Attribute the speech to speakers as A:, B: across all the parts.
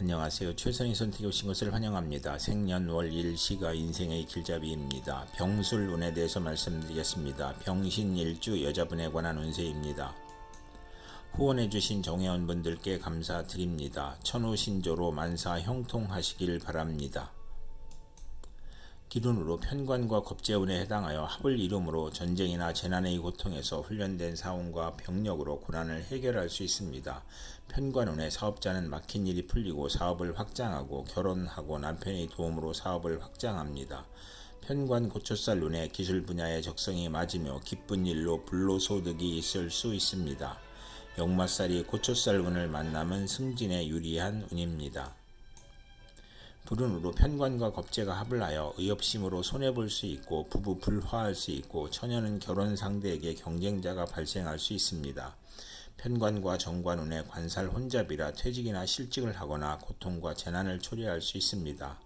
A: 안녕하세요. 최선의 선택에 오신 것을 환영합니다. 생년월 일시가 인생의 길잡이입니다. 병술 운에 대해서 말씀드리겠습니다. 병신일주 여자분에 관한 운세입니다. 후원해주신 정회원 분들께 감사드립니다. 천우신조로 만사 형통하시길 바랍니다. 기run으로 편관과 겁재운에 해당하여 합을 이름으로 전쟁이나 재난의 고통에서 훈련된 사원과 병력으로 고난을 해결할 수 있습니다. 편관운에 사업자는 막힌 일이 풀리고 사업을 확장하고 결혼하고 남편의 도움으로 사업을 확장합니다. 편관 고초살 운에 기술 분야의 적성이 맞으며 기쁜 일로 불로소득이 있을 수 있습니다. 역마살이 고초살 운을 만남은 승진에 유리한 운입니다. 불운으로 편관과 겁재가 합을 하여 의협심으로 손해볼 수 있고 부부 불화할 수 있고 처녀는 결혼 상대에게 경쟁자가 발생할 수 있습니다. 편관과 정관운의 관살 혼잡이라 퇴직이나 실직을 하거나 고통과 재난을 초래할 수 있습니다.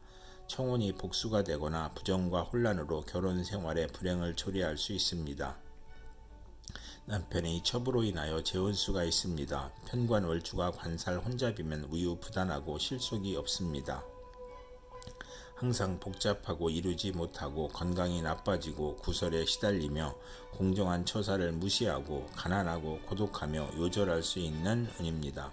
A: 청혼이 복수가 되거나 부정과 혼란으로 결혼 생활에 불행을 초래할 수 있습니다. 남편의 첩으로 인하여 재혼수가 있습니다. 편관 월주가 관살 혼잡이면 우유부단하고 실속이 없습니다. 항상 복잡하고 이루지 못하고 건강이 나빠지고 구설에 시달리며 공정한 처사를 무시하고 가난하고 고독하며 요절할 수 있는 운입니다.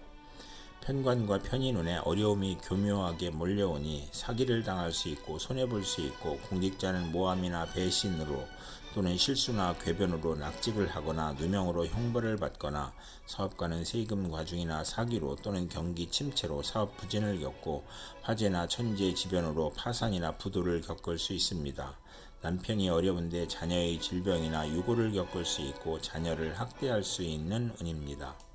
A: 편관과 편인운에 어려움이 교묘하게 몰려오니 사기를 당할 수 있고 손해볼 수 있고 공직자는 모함이나 배신으로 또는 실수나 궤변으로 낙직을 하거나 누명으로 형벌을 받거나 사업가는 세금 과중이나 사기로 또는 경기 침체로 사업 부진을 겪고 화재나 천재 지변으로 파산이나 부도를 겪을 수 있습니다. 남편이 어려운데 자녀의 질병이나 유고를 겪을 수 있고 자녀를 학대할 수 있는 운입니다.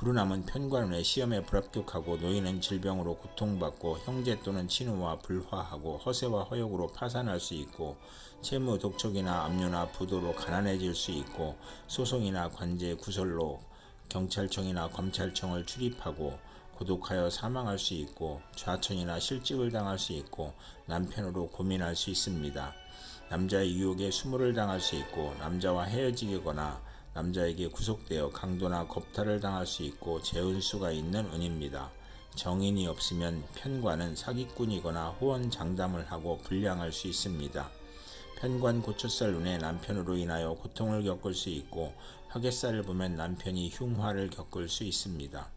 A: 불운함은 편관운의 시험에 불합격하고 노인은 질병으로 고통받고 형제 또는 친우와 불화하고 허세와 허욕으로 파산할 수 있고 채무 독촉이나 압류나 부도로 가난해질 수 있고 소송이나 관제 구설로 경찰청이나 검찰청을 출입하고 고독하여 사망할 수 있고 좌천이나 실직을 당할 수 있고 남편으로 고민할 수 있습니다. 남자의 유혹에 수모를 당할 수 있고 남자와 헤어지거나 남자에게 구속되어 강도나 겁탈을 당할 수 있고 재운수가 있는 운입니다. 정인이 없으면 편관은 사기꾼이거나 호언 장담을 하고 불량할 수 있습니다. 편관 고초살 운에 남편으로 인하여 고통을 겪을 수 있고 화개살을 보면 남편이 흉화를 겪을 수 있습니다.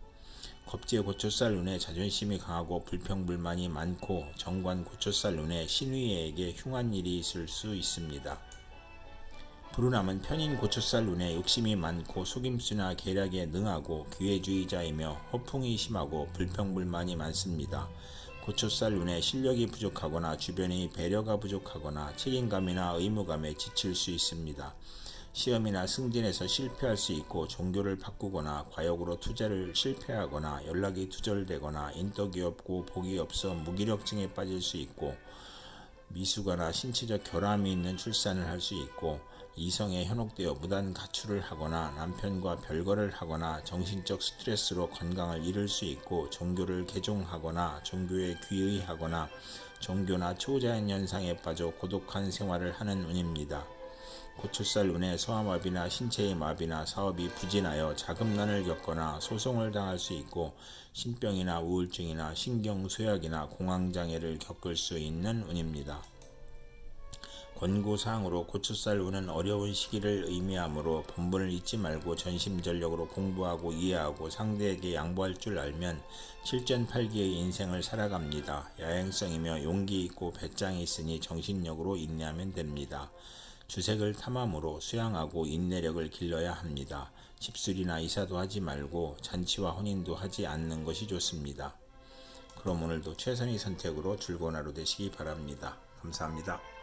A: 겁재 고초살 운에 자존심이 강하고 불평불만이 많고 정관 고초살 운에 신위에게 흉한 일이 있을 수 있습니다. 불운함은 편인 고초살 눈에 욕심이 많고 속임수나 계략에 능하고 기회주의자이며 허풍이 심하고 불평불만이 많습니다. 고초살 눈에 실력이 부족하거나 주변의 배려가 부족하거나 책임감이나 의무감에 지칠 수 있습니다. 시험이나 승진에서 실패할 수 있고 종교를 바꾸거나 과욕으로 투자를 실패하거나 연락이 두절되거나 인덕이 없고 복이 없어 무기력증에 빠질 수 있고 미숙아나 신체적 결함이 있는 출산을 할 수 있고 이성에 현혹되어 무단 가출을 하거나 남편과 별거를 하거나 정신적 스트레스로 건강을 잃을 수 있고 종교를 개종하거나 종교에 귀의하거나 종교나 초자연 현상에 빠져 고독한 생활을 하는 운입니다. 고출살 운에 소아마비나 신체의 마비나 사업이 부진하여 자금난을 겪거나 소송을 당할 수 있고 신병이나 우울증이나 신경쇠약이나 공황장애를 겪을 수 있는 운입니다. 권고사항으로 고추살 운은 어려운 시기를 의미하므로 본분을 잊지 말고 전심전력으로 공부하고 이해하고 상대에게 양보할 줄 알면 실전팔기의 인생을 살아갑니다. 야행성이며 용기 있고 배짱이 있으니 정신력으로 인내하면 됩니다. 주색을 탐함으로 수양하고 인내력을 길러야 합니다. 집술이나 이사도 하지 말고 잔치와 혼인도 하지 않는 것이 좋습니다. 그럼 오늘도 최선의 선택으로 즐거운 하루 되시기 바랍니다. 감사합니다.